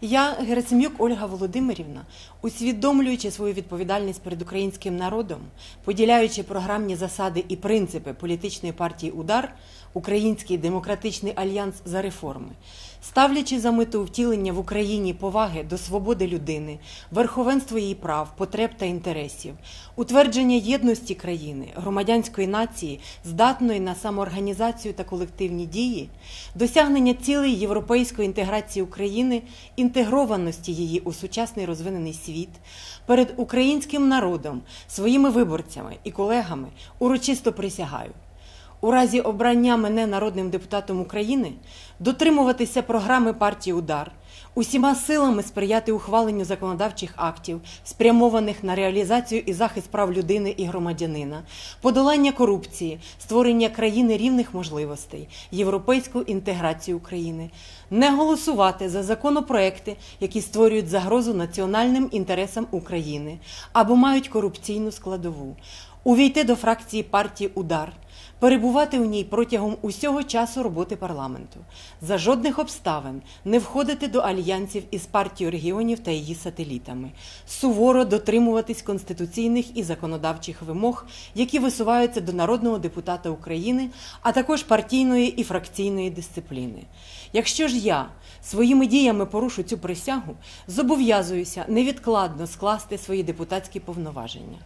Я, Герасим'юк Ольга Володимирівна, усвідомлюючи свою відповідальність перед українським народом, поділяючи програмні засади і принципи політичної партії Удар, Український демократичний альянс за реформи, ставлячи за мету втілення в Україні поваги до свободи людини, верховенства її прав, потреб та інтересів, утвердження єдності країни, громадянської нації, здатної на самоорганізацію та колективні дії, досягнення цілей європейської інтеграції України, інтегрованості її у сучасний розвинений світ, перед українським народом, своїми виборцями і колегами урочисто присягаю. У разі обрання мене народним депутатом України дотримуватися програми партії Удар, усіма силами сприяти ухваленню законодавчих актів, спрямованих на реалізацію і захист прав людини і громадянина, подолання корупції, створення країни рівних можливостей, європейську інтеграцію України, не голосувати за законопроекти, які створюють загрозу національним інтересам України або мають корупційну складову, увійти до фракції партії Удар перебувати у ній протягом усього часу роботи парламенту, за жодних обставин не входити до альянсів із партією регіонів та її сателітами, суворо дотримуватись конституційних і законодавчих вимог, які висуваються до народного депутата України, а також партійної і фракційної дисципліни. Якщо ж я своїми діями порушу цю присягу, зобов'язуюся невідкладно скласти свої депутатські повноваження.